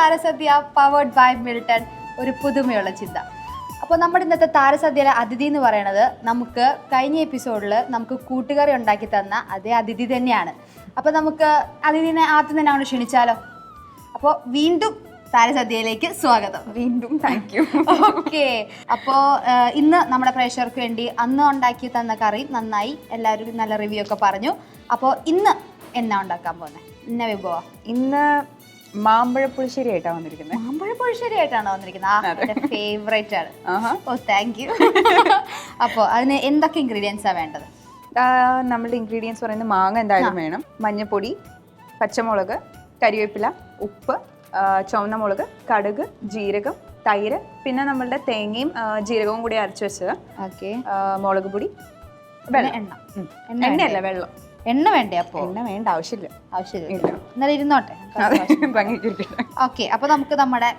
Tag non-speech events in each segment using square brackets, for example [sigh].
താരസദ്യ powered by Milton ഒരു പുതുമയുള്ള ചിന്ത. അപ്പോൾ നമ്മുടെ ഇന്നത്തെ താരസദ്യയിലെ അതിഥി എന്ന് പറയുന്നത് നമുക്ക് കഴിഞ്ഞ എപ്പിസോഡിൽ നമുക്ക് കൂട്ടുകറി ഉണ്ടാക്കി തന്ന അതേ അതിഥി തന്നെയാണ്. അപ്പോൾ നമുക്ക് അതിഥിനെ ആദ്യം തന്നെ അങ്ങോട്ട് ക്ഷണിച്ചാലോ? അപ്പോൾ വീണ്ടും താരസദ്യയിലേക്ക് സ്വാഗതം. വീണ്ടും താങ്ക് യു ഓക്കെ അപ്പോൾ ഇന്ന് നമ്മുടെ പ്രേക്ഷകർക്ക് വേണ്ടി അന്ന് ഉണ്ടാക്കി തന്ന കറി നന്നായി എല്ലാവരും നല്ല റിവ്യൂ ഒക്കെ പറഞ്ഞു. അപ്പോൾ ഇന്ന് എന്നാ ഉണ്ടാക്കാൻ പോകുന്നത് ഇന്ന വിഭവം? ഇന്ന് മാമ്പഴ പുളിശ്ശേരി ആയിട്ടാണ് വന്നിരിക്കുന്നത് മാമ്പഴ പുളിശ്ശേരി ആയിട്ടാണ് വന്നിരിക്കുന്നത് ആ എന്റെ ഫേവറേറ്റ് ആണ്. ഓ താങ്ക് യു അപ്പോൾ അതിന് എന്തൊക്കെ ആണ് വേണ്ടത്? നമ്മുടെ ഇൻഗ്രീഡിയൻസ് പറയുന്നത് മാങ്ങ എന്തായാലും വേണം. മഞ്ഞപ്പൊടി പച്ചമുളക് കരിവേപ്പില ഉപ്പ് ചുവന്ന മുളക് കടുക് ജീരകം തൈര് പിന്നെ നമ്മളുടെ തേങ്ങയും ജീരകവും കൂടി അരച്ച് വെച്ചത് ഓക്കെ. മുളക് പൊടി വെള്ളം. എണ്ണ. എണ്ണയല്ല വെള്ളം. എണ്ണ വേണ്ടേ അപ്പോൾ എണ്ണ വേണ്ട ആവശ്യമില്ല. ആവശ്യമില്ല. എന്നാലും ഇരുന്നോട്ടെ. ഓക്കെ അപ്പോൾ നമുക്ക് നമ്മുടെ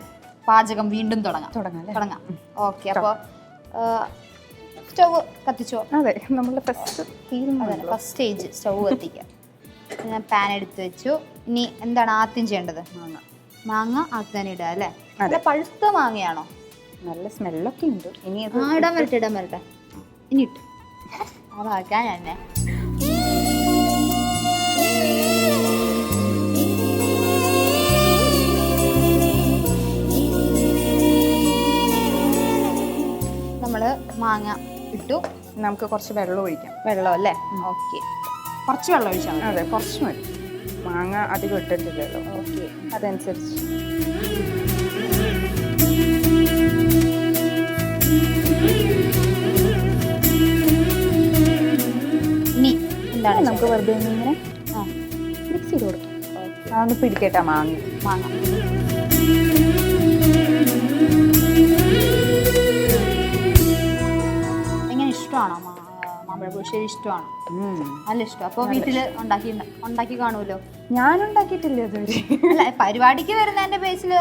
പാചകം വീണ്ടും തുടങ്ങാം. തുടങ്ങാം തുടങ്ങാം. ഓക്കെ അപ്പോൾ സ്റ്റവ് കത്തിച്ചോ? അതെ നമ്മുടെ ഫസ്റ്റ് ഫസ്റ്റ് സ്റ്റേജ് സ്റ്റവ് കത്തിക്കാം. ഞാൻ പാൻ എടുത്ത് വെച്ചു. ഇനി എന്താണ് ആദ്യം ചെയ്യേണ്ടത്? മാങ്ങ. മാങ്ങ ആദ്യം ഇടുക അല്ലേ. അല്ല പഴുത്ത മാങ്ങയാണോ? നല്ല സ്മെല്ലൊക്കെ ഉണ്ട്. ഇനി ഇടാൻ വരട്ടെ ഇടാൻ വരട്ടെ. ഇനി ഇട്ടു. അതാക്കാൻ [laughs] തന്നെ. നമ്മൾ മാങ്ങ ഇട്ടു. നമുക്ക് കുറച്ച് വെള്ളം ഒഴിക്കാം. വെള്ളം അല്ലേ? ഓക്കെ. കുറച്ച് വെള്ളം ഒഴിച്ചാൽ മതി. അതെ കുറച്ച് മതി. മാങ്ങ അധികം ഇട്ടിട്ടില്ലല്ലോ. ഓക്കെ. അതനുസരിച്ച്. ഇനി എന്താണ് നമുക്ക് വെറുതെ ഇങ്ങനെ മിക്സ് ചെയ്ത് കൊടുക്കും അതൊന്ന് പിടിക്കട്ടെ മാങ്ങ. മാങ്ങ. എങ്ങനെ ഇഷ്ടമാണോ മാ- മാമ്പഴ പുളിശ്ശേരി ഇഷ്ടമാണോ നല്ല ഇഷ്ടം അപ്പോൾ വീട്ടിൽ ഉണ്ടാക്കി ഉണ്ടാക്കി കാണുമല്ലോ? ഞാൻ ഉണ്ടാക്കിയിട്ടില്ല ഇതുവരെ. പരിപാടിക്ക് വരുന്നതിന്റെ ബേസിൽ.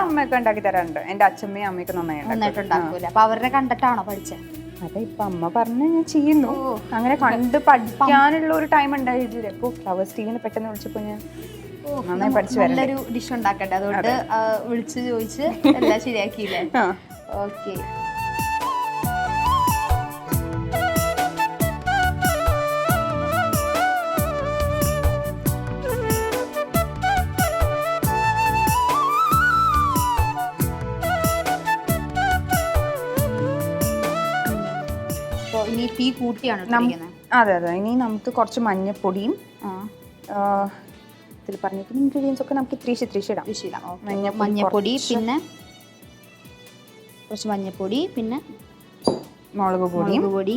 അമ്മയൊക്കെ ഉണ്ടാക്കി തരാറുണ്ട്. എന്റെ അച്ഛമ്മയും അമ്മയൊക്കെ നന്നായി നന്നായിട്ട് ഉണ്ടാക്കൂല? അപ്പൊ അവരുടെ കണ്ടിട്ടാണോ പഠിച്ചത് അതെ ഇപ്പൊ അമ്മ പറഞ്ഞ ഞാൻ ചെയ്യുന്നു. അങ്ങനെ കണ്ട് പഠിക്കാനുള്ള ഒരു ടൈം ഉണ്ടായിട്ടില്ല. ഇപ്പൊ ഫ്ലവർ ടീവിന് പെട്ടെന്ന് വിളിച്ചപ്പോ ഞാൻ നന്നായി പഠിച്ചു നല്ലൊരു ഡിഷ് ഉണ്ടാക്കട്ടെ. അതുകൊണ്ട് വിളിച്ചു ചോദിച്ച് [laughs] എല്ലാം ശരിയാക്കിയില്ലേ. ഓക്കെ. അതെ അതെ. ഇനി നമുക്ക് കുറച്ച് മഞ്ഞപ്പൊടിയും ഇതിൽ പറഞ്ഞിരിക്കുന്ന ഇൻഗ്രീഡിയൻസ് ഒക്കെ നമുക്ക് ഇത്തിരി ഇത്തിരി ഇടാം. ഇടാം. മഞ്ഞപ്പൊടി പിന്നെ? കുറച്ച് മഞ്ഞപ്പൊടി പിന്നെ? മുളക് പൊടി. മുളക് പൊടി.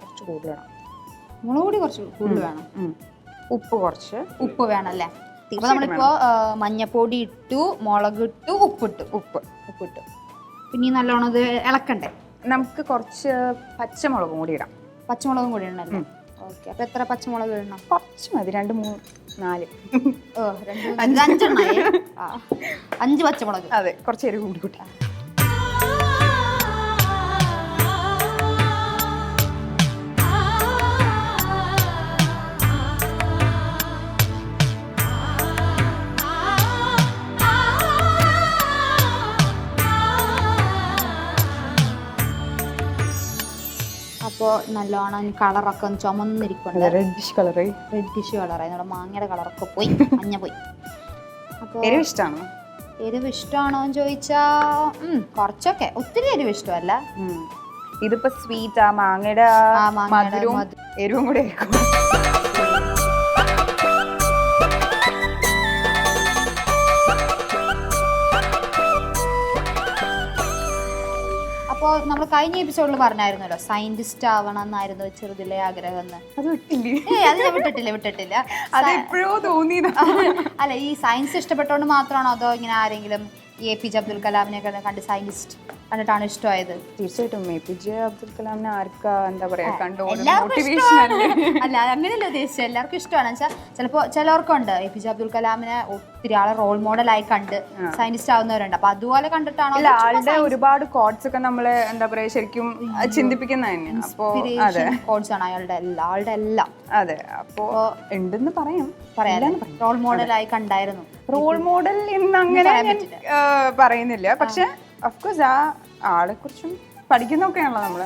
കുറച്ച് കൂടുതലിടാം മുളക് പൊടി കുറച്ച് കൂടുതൽ വേണം. ഉപ്പ് കുറച്ച് ഉപ്പ് വേണമല്ലേ ഇപ്പൊ നമ്മളിപ്പോ മഞ്ഞപ്പൊടി ഇട്ടു മുളക് ഇട്ടു ഉപ്പിട്ടു. ഉപ്പ്. ഉപ്പിട്ടു. പിന്നെ നല്ലോണം ഇത് ഇളക്കണ്ടേ? നമുക്ക് കുറച്ച് പച്ചമുളകും കൂടി ഇടാം. പച്ചമുളകും കൂടി ഇടണം ഓക്കെ അപ്പൊ എത്ര പച്ചമുളക് ഇടണം? കുറച്ച് മതി രണ്ട് മൂന്ന് നാല്. ഓ രണ്ട് അഞ്ച് അഞ്ച് പച്ചമുളക്. അതെ കുറച്ച് എരിവ് കൂടി കൂട്ടി. അപ്പോ നല്ലോണം കളറൊക്കെ ഒന്ന് ചുമന്നിരിപ്പുണ്ട്. റെഡിഷ് കളറ് റെഡിഷ് കളറായി നമ്മുടെ മാങ്ങയുടെ കളറൊക്കെ പോയി. മഞ്ഞ പോയി. അപ്പോൾ എരിവ് ഇഷ്ടമാണോ എരിവ് ഇഷ്ടമാണോ എന്ന് ചോദിച്ചാ കുറച്ചൊക്കെ. ഒത്തിരി എരിവ് ഇഷ്ടമല്ല. ഇതിപ്പോ സ്വീറ്റ് ആ മാങ്ങയുടെ മധുരവും മധു- എരിവും കൂടെ ആയിരിക്കും. അപ്പോൾ നമ്മൾ കഴിഞ്ഞ എപ്പിസോഡിൽ പറഞ്ഞായിരുന്നല്ലോ സയന്റിസ്റ്റ് ആവണം എന്നായിരുന്നു ചെറുതിലെ ആഗ്രഹം എന്ന് അത് വിട്ടില്ലേ? ഏയ് അത് ഞാൻ വിട്ടിട്ടില്ല വിട്ടിട്ടില്ല. അത് എപ്പോഴോ തോന്നിയതാ. അല്ല ഈ സയൻസ് ഇഷ്ടപ്പെട്ടോണ്ട് മാത്രമാണോ അതോ ഇങ്ങനെ ആരെങ്കിലും എ പി ജെ അബ്ദുൽ കലാമിനെ ഒക്കെ കണ്ട് സയന്റിസ്റ്റ് കണ്ടിട്ടാണ് ഇഷ്ടമായത്? തീർച്ചയായിട്ടും എ പി ജെ അബ്ദുൽ കലാമിനെ ആർക്കാ എന്താ പറയാ മോട്ടിവേഷൻ അല്ല? അങ്ങനെയല്ല ഉദ്ദേശിച്ചത്? എല്ലാവർക്കും ഇഷ്ടമാണ്. വെച്ചാൽ ചിലപ്പോൾ ചിലവർക്കുണ്ട് എ പി ജെ അബ്ദുൽ കലാമിനെ ഒത്തിരി ആളെ റോൾ മോഡലായി കണ്ട് സയന്റിസ്റ്റ് ആവുന്നവരുണ്ട്. അപ്പൊ അതുപോലെ കണ്ടിട്ടാണോ അല്ല ആളുടെ ഒരുപാട് കോഡ്സ് ഒക്കെ നമ്മളെ എന്താ പറയാ ശരിക്കും ചിന്തിപ്പിക്കുന്ന തന്നെയാണ് അപ്പോൾ അതെ. കോഡ്സ് ആണ് അയാളുടെ എല്ലാ ആളുടെ എല്ലാം. അതെ അപ്പോൾ ഉണ്ടെന്ന് പറയാം. പറയാം. റോൾ മോഡലായി കണ്ടായിരുന്നു. റോൾ മോഡൽ എന്ന് അങ്ങനെ ഞാൻ പറയുന്നില്ല. പക്ഷെ അഫ്കോഴ്സ് ആ ആളെ കുറിച്ചും പഠിക്കുന്നൊക്കെയാണല്ലോ നമ്മൾ.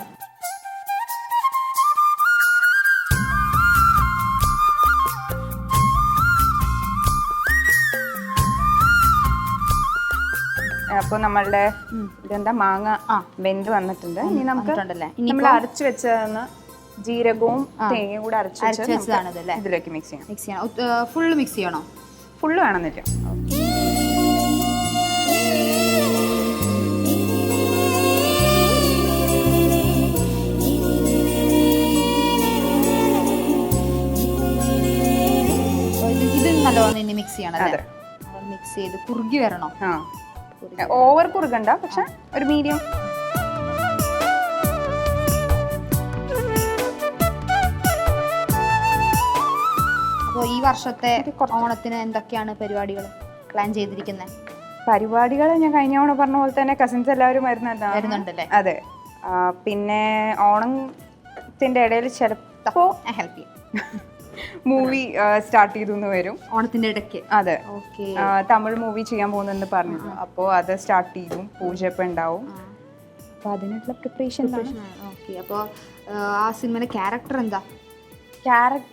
അപ്പൊ നമ്മളുടെ ഇതെന്താ? മാങ്ങ വെന്ത് വന്നിട്ടുണ്ട്. ഇനി നമുക്ക് നമ്മൾ അരച്ചു വെച്ചതെന്ന് ജീരകവും തേങ്ങയും കൂടെ അരച്ചു വെച്ചാണ് അരച്ച് വെച്ചതാണ് ഇതിലേക്ക് മിക്സ് ചെയ്യണം മിക്സ് ചെയ്യണം ഫുള്ള് മിക്സ് ചെയ്യണോ? ഫുള്ള് വേണമെന്നില്ല അപ്പൊ ഇത് നല്ലോണം ഇനി മിക്സ് ചെയ്യണം അതെ. അല്ലേ മിക്സ് ചെയ്ത് കുറുകി വരണം. ഓവർ കുറുകണ്ട പക്ഷെ ഒരു മീഡിയം അപ്പോൾ ഈ വർഷത്തെ ഓണത്തിന് എന്തൊക്കെയാണ് പരിപാടികൾ പ്ലാൻ ചെയ്തിരിക്കുന്നത് പരിപാടികൾ ഞാൻ കഴിഞ്ഞ ഓണം പറഞ്ഞ പോലെ തന്നെ കസിൻസ് എല്ലാവരും വരുന്നുണ്ടല്ലേ? അതെ. പിന്നെ ഓണത്തിന്റെ ഇടയിൽ ചിലപ്പോ ഹെൽപ്പ് ചെയ്യും. മൂവി സ്റ്റാർട്ട് ചെയ്തു വരും. ഓണത്തിന്റെ ഇടയ്ക്ക്? അതെ. തമിഴ് മൂവി ചെയ്യാൻ പോകുന്നുണ്ട് പറഞ്ഞു അപ്പോൾ അത് സ്റ്റാർട്ട് ചെയ്യും. പൂജ ഇപ്പം ഉണ്ടാവും. അപ്പോൾ അതിനുള്ള പ്രിപ്പറേഷൻ അപ്പോൾ ആ സിനിമയിലെ ക്യാരക്ടർ എന്താ? ക്യാരക്ടർ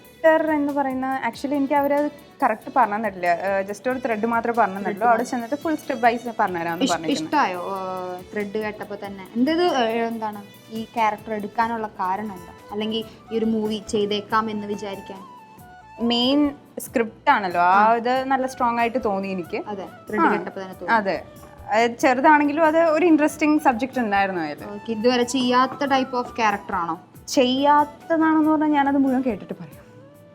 എന്ന് പറയുന്ന ആക്ച്വലി എനിക്ക് അവരത് കറക്റ്റ് പറഞ്ഞു തന്നിട്ടില്ല. ജസ്റ്റ് ഒരു ത്രെഡ് മാത്രമേ പറഞ്ഞു തന്നുള്ളൂ അവിടെ ചെന്നിട്ട് ഫുൾ സ്റ്റെപ്പ് വൈസ് പറഞ്ഞുതരാമെന്ന് പറഞ്ഞു ഇഷ്ടമായോ ത്രെഡ് കേട്ടപ്പോൾ തന്നെ. എന്തത് എന്താണ്? ഈ ക്യാരക്ടർ എടുക്കാനുള്ള കാരണം എന്താ? അല്ലെങ്കിൽ ഈ ഒരു മൂവി ചെയ്തേക്കാം എന്ന് വിചാരിക്കാൻ? മെയിൻ സ്ക്രിപ്റ്റ് ആണല്ലോ. ആ ഇത് നല്ല സ്ട്രോങ് ആയിട്ട് തോന്നി എനിക്ക്. അതെ. ചെറുതാണെങ്കിലും അത് ഒരു ഇൻട്രസ്റ്റിംഗ് സബ്ജക്ട് ഉണ്ടായിരുന്നു അതിൽ. ഇതുവരെ ചെയ്യാത്ത ടൈപ്പ് ഓഫ് ക്യാരക്ടർ ആണോ? ചെയ്യാത്തതാണെന്ന് പറഞ്ഞാൽ ഞാനത് മുഴുവൻ കേട്ടിട്ട് പറയാം.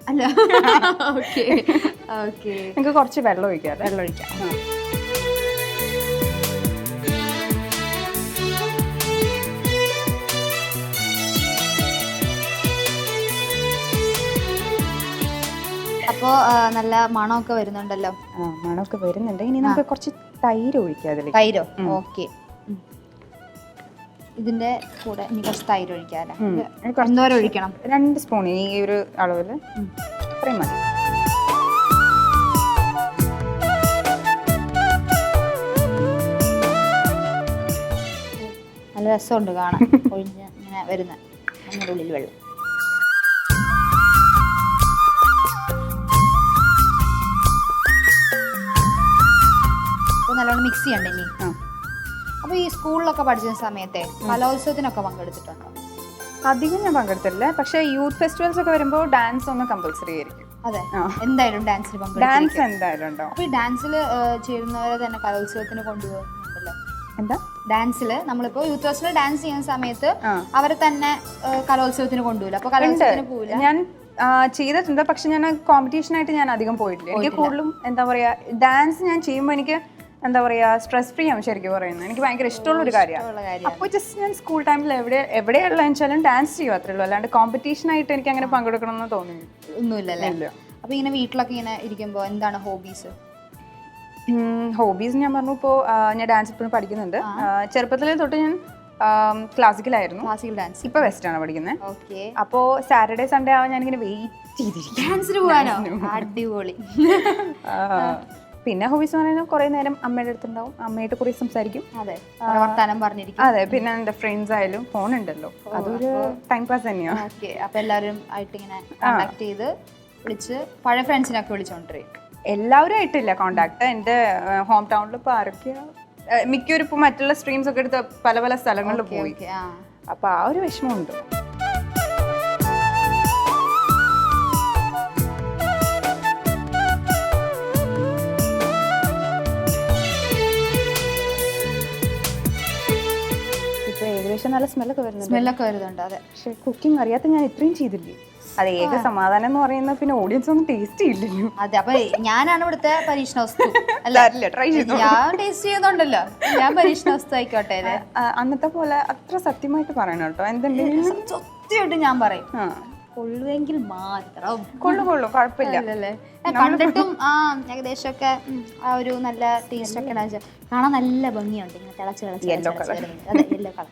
അല്ല. [laughs] ഓക്കെ. ഓക്കെ. നിങ്ങൾക്ക് കുറച്ച് വെള്ളം ഒഴിക്കാം വെള്ളം ഒഴിക്കാം. അപ്പോൾ നല്ല മണമൊക്കെ വരുന്നുണ്ടല്ലോ? ആ മണമൊക്കെ വരുന്നുണ്ട്. ഇനി നമുക്ക് കുറച്ച് തൈര് ഒഴിക്കാം അതിലേക്ക്. തൈരോ? ഓക്കെ. ഇതിന്റെ കൂടെ ഇനി കുറച്ച് തൈര് ഒഴിക്കാം അല്ലേ എന്തോരം ഒഴിക്കണം. രണ്ട് സ്പൂൺ ഈ ഒരു അളവിൽ അത്രയും മതി. നല്ല രസമുണ്ട് കാണാൻ. ഒഴിഞ്ഞ് ഇങ്ങനെ വരുന്ന അതിന്റെ ഉള്ളിൽ വെള്ളം. നല്ലോണം മിക്സ് ചെയ്യണ്ടേ ഇനി? ആ. അപ്പോൾ ഈ സ്കൂളിലൊക്കെ പഠിച്ച സമയത്തെ കലോത്സവത്തിനൊക്കെ പങ്കെടുത്തിട്ടുണ്ടോ? അധികം ഞാൻ പങ്കെടുത്തില്ല പക്ഷേ യൂത്ത് ഫെസ്റ്റിവൽസ് ഒക്കെ വരുമ്പോൾ ഡാൻസ് ഒന്ന് കമ്പൽസറി ആയിരിക്കും. അതെ. എന്തായാലും ഡാൻസിൽ ഡാൻസ് എന്തായാലും ഉണ്ടോ? അപ്പോൾ ഈ ഡാൻസിൽ ചേരുന്നവരെ തന്നെ കലോത്സവത്തിന് കൊണ്ടുപോകുന്നുണ്ടല്ലോ. എന്താ? ഡാൻസിൽ നമ്മളിപ്പോ യൂത്ത് ഫെസ്റ്റിൽ ഡാൻസ് ചെയ്യുന്ന സമയത്ത് അവരെ തന്നെ കലോത്സവത്തിന് കൊണ്ടുപോകില്ല അപ്പൊ കലോത്സവത്തിന് പോവില്ല? ഞാൻ ചെയ്തിട്ടുണ്ട്. പക്ഷെ ഞാൻ കോമ്പറ്റീഷൻ ആയിട്ട് ഞാൻ അധികം പോയിട്ടില്ല. എനിക്ക് കൂടുതലും എന്താ പറയാ ഡാൻസ് ഞാൻ ചെയ്യുമ്പോൾ എനിക്ക് എന്താ പറയാ സ്ട്രെസ് ഫ്രീ ആണ് ശരിക്കും പറയുന്നത്. എനിക്ക് ഭയങ്കര ഇഷ്ടമുള്ള ഒരു കാര്യമാണ്. അപ്പൊ അപ്പോൾ ജസ്റ്റ് ഞാൻ സ്കൂൾ ടൈമിൽ എവിടെ എവിടെയുള്ള വെച്ചാലും ഡാൻസ് ചെയ്യും അത്രേ ഉള്ളൂ. അല്ലാണ്ട് കോമ്പറ്റീഷൻ ആയിട്ട് എനിക്ക് അങ്ങനെ പങ്കെടുക്കണം എന്ന് തോന്നുന്നു ഒന്നുമില്ലല്ലേ അപ്പൊ ഇങ്ങനെ വീട്ടിലൊക്കെ ഇങ്ങനെ ഇരിക്കുമ്പോ എന്താണ് ഹോബീസ് ഹോബീസ് ഞാൻ പറഞ്ഞു ഇപ്പോൾ ഞാൻ ഡാൻസ് ഇപ്പോഴും പഠിക്കുന്നുണ്ട്. ചെറുപ്പത്തിലെ തൊട്ട് ഞാൻ ക്ലാസിക്കലായിരുന്നു ക്ലാസിക്കൽ ഡാൻസ് ഇപ്പൊ വെസ്റ്റ് ആണ് പഠിക്കുന്നത് ഓക്കെ അപ്പോ സാറ്റർഡേ സൺഡേ ആവാൻ ഞാനിങ്ങനെ വെയിറ്റ് ചെയ്തിരിക്കും ഡാൻസിന് പോകാനോ അടിപൊളി. [laughs] പിന്നെ ഹോബീസ് പറയുന്നത് കുറേ നേരം അമ്മയുടെ അടുത്തുണ്ടാവും. അമ്മയായിട്ട് കുറേ സംസാരിക്കും. അതെ വർത്താനം പറഞ്ഞിരിക്കും. അതെ പിന്നെ എന്റെ ഫ്രണ്ട്സ് ആയാലും ഫോൺ ഉണ്ടല്ലോ. അതൊരു ടൈം പാസ് തന്നെയാണ് ഓക്കെ അപ്പോൾ എല്ലാവരും ആയിട്ട് ഇങ്ങനെ കോണ്ടാക്ട് ചെയ്ത് വിളിച്ച് പഴയ ഫ്രണ്ട്സിനൊക്കെ വിളിച്ചോണ്ടിരിക്കും എല്ലാവരും ആയിട്ടില്ല കോണ്ടാക്ട് എന്റെ ഹോം ടൗണിൽ ഇപ്പോൾ ആരൊക്കെയാ ഏഹ് മിക്കവരും ഇപ്പോൾ മറ്റുള്ള സ്ട്രീംസ് ഒക്കെ എടുത്ത് പല പല സ്ഥലങ്ങളിൽ പോയി. അപ്പോൾ ആ ഒരു വിഷമമുണ്ട്. അത്യാവശ്യം നല്ല സ്മെല്ലൊക്കെ വരുന്നുണ്ട്. സ്മെല്ലൊക്കെ വരുന്നുണ്ട് അതെ. പക്ഷെ കുക്കിംഗ് അറിയാത്ത ഞാൻ ഇത്രയും ചെയ്തില്ലേ? അത് ഏക സമാധാനം എന്ന് പറയുന്നത് പിന്നെ ഓഡിയൻസ് ഒന്നും ടേസ്റ്റ് ചെയ്യില്ലല്ലോ. അതെ അപ്പൊ ഞാനാണ് ഇവിടുത്തെ പരീക്ഷണ വസ്തു അല്ല? ട്രൈ ചെയ്തു ഞാൻ ടേസ്റ്റ് ചെയ്യുന്നുണ്ടല്ലോ. ഞാൻ പരീക്ഷണ വസ്തു ആയിക്കോട്ടെ അന്നത്തെ പോലെ അത്ര സത്യമായിട്ട് പറയണം കേട്ടോ. എന്തെങ്കിലും സത്യമായിട്ട് ഞാൻ പറയും. കൊള്ളുവെങ്കിൽ മാത്രം. കൊള്ളു കൊള്ളു. കുഴപ്പമില്ല? കണ്ടിട്ടും ആ ഏകദേശം ഒക്കെ ആ ഒരു നല്ല ടേസ്റ്റ് ഒക്കെ. കാണാൻ നല്ല ഭംഗിയുണ്ട് ഇങ്ങനെ തിളച്ച് തിളച്ച് അതെ യെല്ലോ കളർ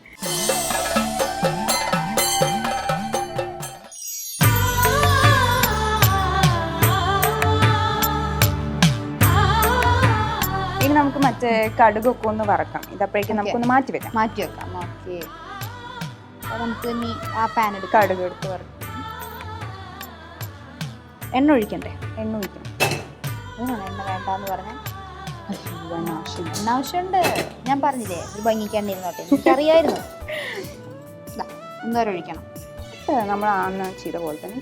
ഇനി നമുക്ക് മറ്റേ കടുകൊക്കെ ഒന്ന് വറക്കാം. ഇതപ്പോഴേക്കും നമുക്കൊന്ന് മാറ്റി വെക്കാം മാറ്റി വെക്കാം ഓക്കെ നമുക്ക് ഇനി ആ പാൻ എടുക്കാം. കടുക് എടുത്ത് വറക്കാം. എണ്ണ ഒഴിക്കണ്ടേ എണ്ണ ഒഴിക്കണം അതിനാണ് എണ്ണ വേണ്ടെന്ന് പറഞ്ഞാൽ. എണ്ണ ആവശ്യമുണ്ട്. ഞാൻ പറഞ്ഞില്ലേ ഒരു ഭംഗിക്ക് എണ്ണ ഇരുന്നോട്ടെ എനിക്കറിയായിരുന്നു എന്തോരം ഒഴിക്കണം. നമ്മൾ അന്ന് ചെയ്ത പോലെ തന്നെ.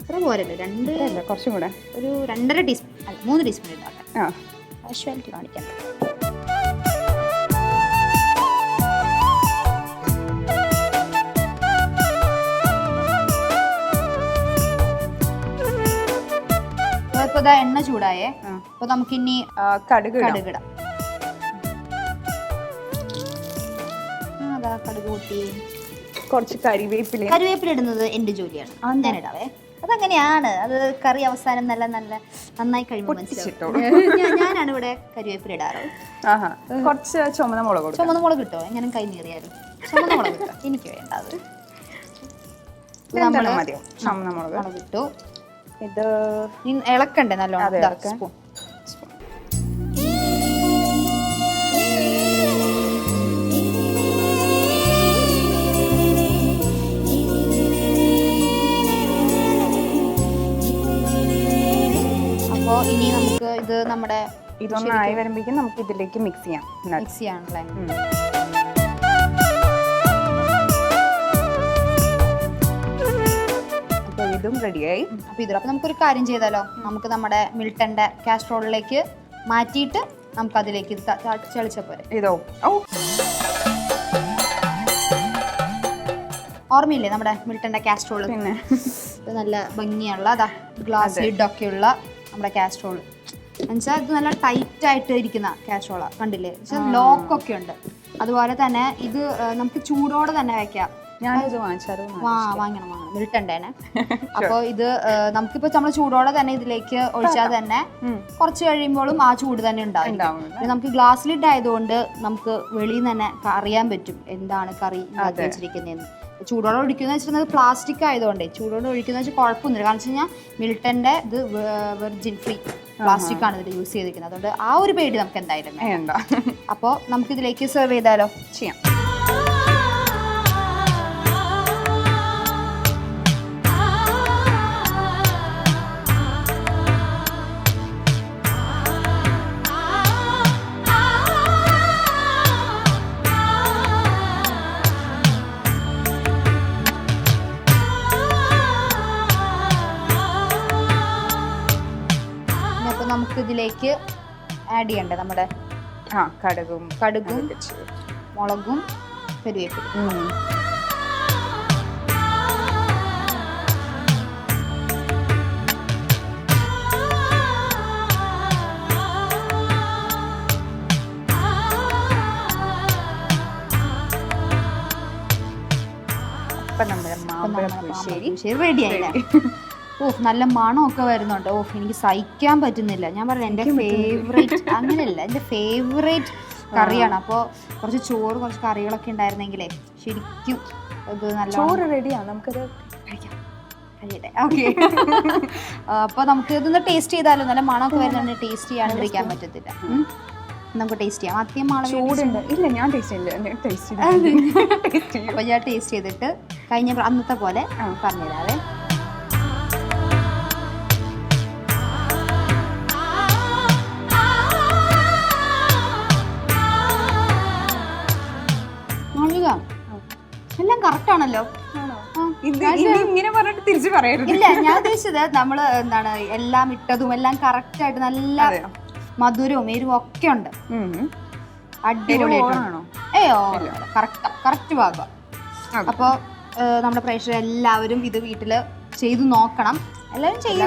ഇത്ര പോരല്ലോ? രണ്ട് കുറച്ചും കൂടെ. ഒരു രണ്ടര ടീസ്പൂൺ അല്ല മൂന്ന് ടീസ്പൂൺ ഇരുന്നോട്ടെ ആ. കാഷ്വാലിറ്റി കാണിക്കണ്ട ഇതാ എണ്ണ ചൂടായേ. അപ്പൊ നമുക്ക് ഇനി കടുക്. കടുകിടാം. അതാ കടുക് കൂട്ടി. കുറച്ച് കറിവേപ്പില കറിവേപ്പില ഇടുന്നത് എന്റെ ജോലിയാണ്? ഞാൻ ഇടാവേ. അതങ്ങനെയാണ്. അത് കറി അവസാനം നല്ല നല്ല നന്നായി കഴിയുമ്പോൾ? ഞാൻ- ഞാനാണ് ഇവിടെ കറിവേപ്പില ഇടാറ്. കുറച്ച് ചുമന്ന മുളക് ചുമന്ന മുളക് കിട്ടോ? ഞാനും കൈ നീറിയാലും. ചുമന്ന മുളക് കിട്ടോ? എനിക്ക് വേണ്ട അത്. ചുമന്ന മുളക് ഇട്ടു. ഇത് ഇളക്കണ്ടേ നല്ലോണം? സ്പൂൺ. അപ്പോ ഇനി നമുക്ക് ഇത് നമ്മുടെ ഇതൊന്നായി വരുമ്പോഴേക്കും നമുക്ക് ഇതിലേക്ക് മിക്സ് ചെയ്യാം. മിക്സ് ചെയ്യാണല്ലേ ഇതും റെഡിയായി അപ്പോൾ ഇതിലൊക്കെ നമുക്കൊരു കാര്യം ചെയ്താലോ? നമുക്ക് നമ്മുടെ മിൽട്ടന്റെ കാസ്ട്രോളിലേക്ക് മാറ്റിയിട്ട് നമുക്ക് അതിലേക്ക് ഇത് ചെളിച്ച പോരെ. ഇതോ. ഓ ഓർമ്മയില്ലേ നമ്മുടെ മിൽട്ടന്റെ കാസ്ട്രോൾ പിന്നെ. നല്ല ഭംഗിയുള്ള അതാ ഗ്ലാസ് ലിഡൊക്കെ ഉള്ള നമ്മുടെ കാസ്ട്രോൾ എന്നുവെച്ചാൽ ഇത് നല്ല ടൈറ്റ് ആയിട്ട് ഇരിക്കുന്ന കാസ്ട്രോളാണ് കണ്ടില്ലേ? ലോക്കൊക്കെ ഉണ്ട്. അതുപോലെ തന്നെ ഇത് നമുക്ക് ചൂടോടെ തന്നെ വെക്കാം. ഞാനിത് വാങ്ങിച്ചാലോ വാങ്ങണം വാങ്ങണം അപ്പോൾ ഇത് നമുക്കിപ്പോ നമുക്കിപ്പോൾ നമ്മൾ ചൂടോടെ തന്നെ ഇതിലേക്ക് ഒഴിച്ചാൽ തന്നെ. കുറച്ച് കഴിയുമ്പോഴും ആ ചൂട് തന്നെ ഉണ്ടാവും. നമുക്ക് ഗ്ലാസ് ലിഡ് ആയതുകൊണ്ട് നമുക്ക് വെളിയിൽ നിന്ന് തന്നെ അറിയാൻ പറ്റും എന്താണ് കറി വെച്ചിരിക്കുന്നതെന്ന്. ചൂടോടെ ഒഴിക്കുന്ന വെച്ചിരുന്നത് പ്ലാസ്റ്റിക് ആയതുകൊണ്ട് ചൂടോടെ ഒഴിക്കുന്ന വെച്ചാൽ കുഴപ്പമൊന്നുമില്ല കാരണം വെച്ച് കഴിഞ്ഞാൽ മിൽട്ടന്റെ ഇത് വെർജിൻ ഫ്രീ പ്ലാസ്റ്റിക് ആണ് ഇതിൽ യൂസ് ചെയ്തിരിക്കുന്നത്. അതുകൊണ്ട് ആ ഒരു പേടി നമുക്ക് എന്തായാലും അപ്പോൾ നമുക്ക് ഇതിലേക്ക് സെർവ് ചെയ്താലോ? ചെയ്യാം. ആഡ് ചെയ്യണ്ടേ നമ്മുടെ ആ കടുകും കടുകും മുളകും കരുവേപ്പിലും. ശരി ശരി നമ്മുടെ മാമ്പഴ പുളിശ്ശേരി ശരി റെഡി ആയില്ലേ ഓ നല്ല മണമൊക്കെ വരുന്നുണ്ട്. ഓ എനിക്ക് സഹിക്കാൻ പറ്റുന്നില്ല. ഞാൻ പറഞ്ഞു എന്റെ ഫേവറേറ്റ് അങ്ങനെയല്ല എന്റെ ഫേവറേറ്റ് കറിയാണ്. അപ്പോൾ കുറച്ച് ചോറ് കുറച്ച് കറികളൊക്കെ ഉണ്ടായിരുന്നെങ്കിലേ ശരിക്കും ഇത് നല്ല ചോറ് റെഡിയാണ് നമുക്കത് കഴിക്കാം. കഴിയട്ടെ. ഓക്കെ അപ്പോൾ നമുക്ക് ഇതൊന്ന് ടേസ്റ്റ് ചെയ്താലോ? നല്ല മണമൊക്കെ വരുന്നുണ്ട്. ടേസ്റ്റ് ചെയ്യാണ്ടിരിക്കാൻ പറ്റത്തില്ല. നമുക്ക് ടേസ്റ്റ് ചെയ്യാം. ആദ്യം മാള ചൂടുണ്ട്. ഇല്ല ഞാൻ ടേസ്റ്റ് ഇല്ല ടേസ്റ്റ് അപ്പോൾ ഞാൻ ടേസ്റ്റ് [laughs] ചെയ്തിട്ട് കഴിഞ്ഞ അന്നത്തെ പോലെ. പറഞ്ഞുതരാവേ. കറക്റ്റ് ആണല്ലോ. ആണോ? ആ, ഇത് ഇനി ഇങ്ങനെ പറഞ്ഞിട്ട് തിരിച്ചു പറയരുത്. ഇല്ല ഞാൻ ഉദ്ദേശിച്ചത് നമ്മൾ എന്താണ് എല്ലാം ഇട്ടതും എല്ലാം കറക്റ്റ് ആയിട്ട് നല്ല മധുരവും എരിവും ഒക്കെ ഉണ്ട്? ഏയോ കറക്റ്റ് കറക്റ്റ് ഭാഗം. അപ്പൊ അപ്പോൾ നമ്മുടെ പ്രേക്ഷകർ എല്ലാവരും ഇത് വീട്ടിൽ ചെയ്തു നോക്കണം. എല്ലാവരും ചെയ്യും.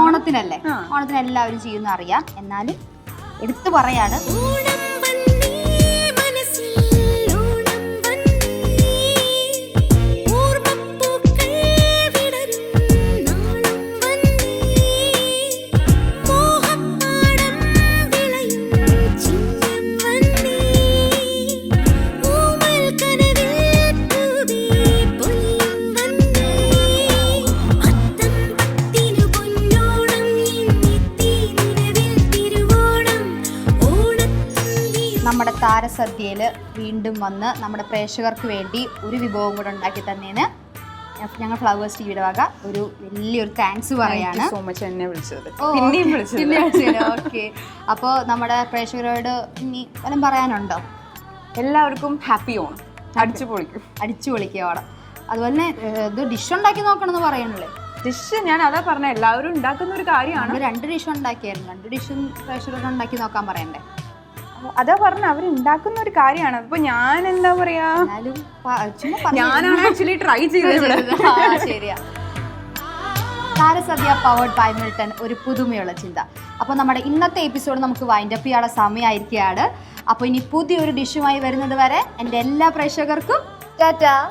ഓണത്തിനല്ലേ. ഓണത്തിന് എല്ലാവരും ചെയ്യുന്ന അറിയാം. എന്നാലും എടുത്തു പറയാണ്. താരസദ്യയിൽ വീണ്ടും വന്ന് നമ്മുടെ പ്രേക്ഷകർക്ക് വേണ്ടി ഒരു വിഭവം കൂടെ ഉണ്ടാക്കി തന്നേന്. ഞങ്ങൾ ഫ്ലവേഴ്സ് ടിവിയുടെ വക ഒരു വലിയൊരു താങ്ക്സ് പറയാണ്. സോ മച്ച് എന്നെ വിളിച്ചത്. പിന്നെയും ഓക്കെ. അപ്പോൾ നമ്മുടെ പ്രേക്ഷകരോട് ഇനി വല്ലതും പറയാനുണ്ടോ? എല്ലാവർക്കും ഹാപ്പി ഓണം. അടിച്ചു പൊളിക്കും. അടിച്ചു പൊളിക്കുക ഓണം. അതുപോലെ തന്നെ ഇത് ഡിഷ് ഉണ്ടാക്കി നോക്കണമെന്ന് പറയണല്ലേ ഡിഷ് ഞാൻ അതാ പറഞ്ഞ എല്ലാവരും ഉണ്ടാക്കുന്ന ഒരു കാര്യമാണ്. രണ്ട് ഡിഷ് ഉണ്ടാക്കിയായിരുന്നു. രണ്ട് ഡിഷും പ്രേക്ഷകരോട് ഉണ്ടാക്കി നോക്കാൻ പറയണ്ടേ? അതാ പറഞ്ഞ അവർ ഉണ്ടാക്കുന്ന ഒരു കാര്യമാണ്. അപ്പൊ ഞാൻ എന്താ പറയാ? ഞാനാണ് ആക്ച്വലി ട്രൈ ചെയ്തത്. ശരിയാ. താരസദ്യ പവേർഡ് ബൈ മിൽട്ടൺ ഒരു പുതുമയുള്ള ചിന്ത. അപ്പോൾ നമ്മുടെ ഇന്നത്തെ എപ്പിസോഡ് നമുക്ക് വൈൻഡപ്പ് ചെയ്യാനുള്ള സമയമായിരിക്കുകയാണ്. അപ്പോൾ ഇനി പുതിയൊരു ഡിഷുമായി വരുന്നത് വരെ എന്റെ എല്ലാ പ്രേക്ഷകർക്കും ടാറ്റാ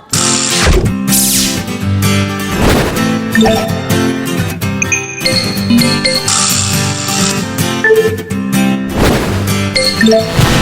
ും. Thank.